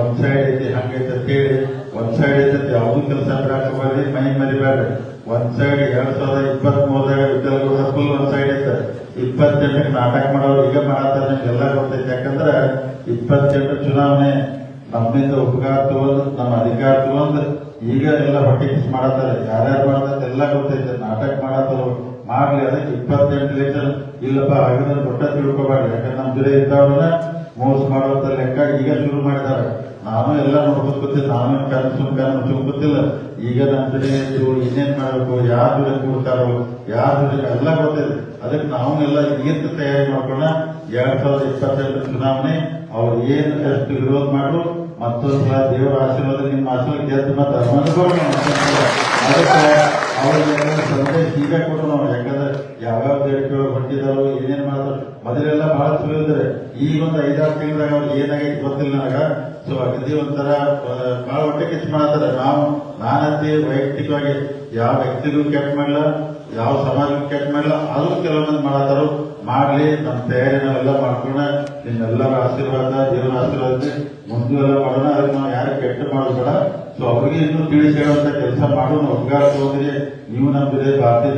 ಒಂದ್ ಸೈಡ್ ಐತಿ ಹಂಗೈತೆ ಅಂತ ಹೇಳಿ ಒಂದ್ ಸೈಡ್ ಐತಿ ಯಾವ್ದು ಕೆಲಸ ಬಿಡಾಕಬಾರ್ದು ಮೈ ಮರಿಬೇಡ್ರಿ ಒಂದ್ ಸೈಡ್ ಎರಡ್ ಸಾವಿರದ ಇಪ್ಪತ್ತ್ ಮೂರದಾಗ ವಿದ್ಯಾರ್ಥಿಗಳು ಫುಲ್ ಒಂದ್ ಸೈಡ್ ಐತೆ. ಇಪ್ಪತ್ತೆಂಟಕ್ಕೆ ನಾಟಕ ಮಾಡೋರು ಈಗ ಮಾಡತ್ತಾರ ನಿಮ್ಗೆಲ್ಲ ಗೊತ್ತೈತೆ. ಯಾಕಂದ್ರೆ ಇಪ್ಪತ್ತೆಂಟು ಚುನಾವಣೆ, ನಮ್ಮಿಂದ ಉಪಕಾರ ತಗೊಂಡು, ನಮ್ಮ ಅಧಿಕಾರ ತಗೊಂಡು ಈಗ ಎಲ್ಲ ಹೊಟ್ಟೆ ಕಿಸ್ ಮಾಡತ್ತಾರೆ. ಯಾರ್ಯಾರು ಮಾಡತ್ತ ಎಲ್ಲ ಗೊತ್ತೈತೆ. ನಾಟಕ ಮಾಡತ್ತರು. ಮಾಡ್ಲಿ ಅದಕ್ಕೆ ಇಪ್ಪತ್ತೆಂಟು ಲೀಟರ್ ಇಲ್ಲಪ್ಪ, ಆಗಿದ್ರೆ ದೊಡ್ಡ ತಿಳ್ಕೋಬೇಡ. ಯಾಕಂದ್ರೆ ನಮ್ ಜೊತೆ ಇದ್ದವ್ರನ್ನ ಮೋಸ ಮಾಡುವಂತ ಲೆಕ್ಕ ಈಗ ಶುರು ಮಾಡಿದ್ದಾರೆ. ನಾನು ಎಲ್ಲ ನೋಡ್ಕೊಂಡು ಗೊತ್ತಿಲ್ಲ ನಾನು ಕನಸು ಕನಸು ಗೊತ್ತಿಲ್ಲ. ಈಗ ನಮ್ ಕಡೆ ಇನ್ನೇನ್ ಮಾಡ್ಬೇಕು, ಯಾರ ಜೊತೆ ಕೂಡ್ತಾರೋ, ಯಾರ ಜೊತೆ ಎಲ್ಲ ಗೊತ್ತಿದೆ. ಅದಕ್ಕೆ ನಾವು ಎಲ್ಲ ಈಗಿಂತ ತಯಾರಿ ಮಾಡ್ಕೊಂಡ ಎರಡ್ ಸಾವಿರದ ಇಪ್ಪತ್ತೆರಡು ಚುನಾವಣೆ ಅವ್ರು ಏನು ಎಷ್ಟು ವಿರೋಧ ಮಾಡ್ರು, ಮತ್ತೊಂದ್ಸಲ ದೇವರ ಆಶೀರ್ವಾದ ನಿಮ್ಮ ಆಶೀರ್ವಾದ ಗೆದ್ದು ಮತ್ತೆ ಅದಕ್ಕೆ ಅವ್ರಿಗೆ ಸಂದೇಶ ಈಗ ನಾವು ಯಾಕಂದ್ರೆ ಯಾವ್ಯಾವ ದೇಶಗಳು ಹೊಂಟಿದಾರೋ ಏನೇನು ಮಾಡ್ತಾರೆ, ಮೊದಲೆಲ್ಲ ಬಹಳ ಚಲೋ ಇದ್ದಾರೆ ಈಗ ಒಂದು ಐದಾರು ತಿಂಗಳಾಗ ಅವ್ರಿಗೆ ಏನಾಗೈತಿ ಗೊತ್ತಿಲ್ಲ ನನಗ. ಸೊ ಅಗದಿ ಒಂಥರ ಬಹಳ ಹೊಟ್ಟೆ ಕಿಚ್ಚು ಮಾಡ್ತಾರೆ. ನಾವು, ನಾನಂತೆ ವೈಯಕ್ತಿಕವಾಗಿ ಯಾವ ವ್ಯಕ್ತಿಗೂ ಕೆಟ್ಟ ಮಾಡಲ್ಲ ಯಾವ ಸಮಾಜಕ್ಕೂ ಕೆಟ್ಟ ಮಾಡಲ್ಲ ಅದು ಕೆಲವೊಂದು ಮಾಡತ್ತಾರೋ ಮಾಡ್ಲಿ ನಮ್ಮ ತಯಾರಿ ನಾವೆಲ್ಲ ಮಾಡ್ಕೊಂಡ ನಿಮ್ಮೆಲ್ಲರ ಆಶೀರ್ವಾದ, ದೇವರ ಆಶೀರ್ವಾದ ಮುಂದೆ ಎಲ್ಲ ಮಾಡೋಣ. ಅದಕ್ಕೆ ನಾವು ಯಾರು ಕೆಟ್ಟ ಮಾಡೋದು ಬೇಡ ಸೊ ಅವ್ರಿಗೆ ಇನ್ನೂ ತಿಳಿಸಿ ಕೆಲಸ ಮಾಡೋಣ. ಉಪಕಾರ ತಗೊಂಡಿದೆ ನೀವು ಜೊತೆ ಭಾರತೀಯ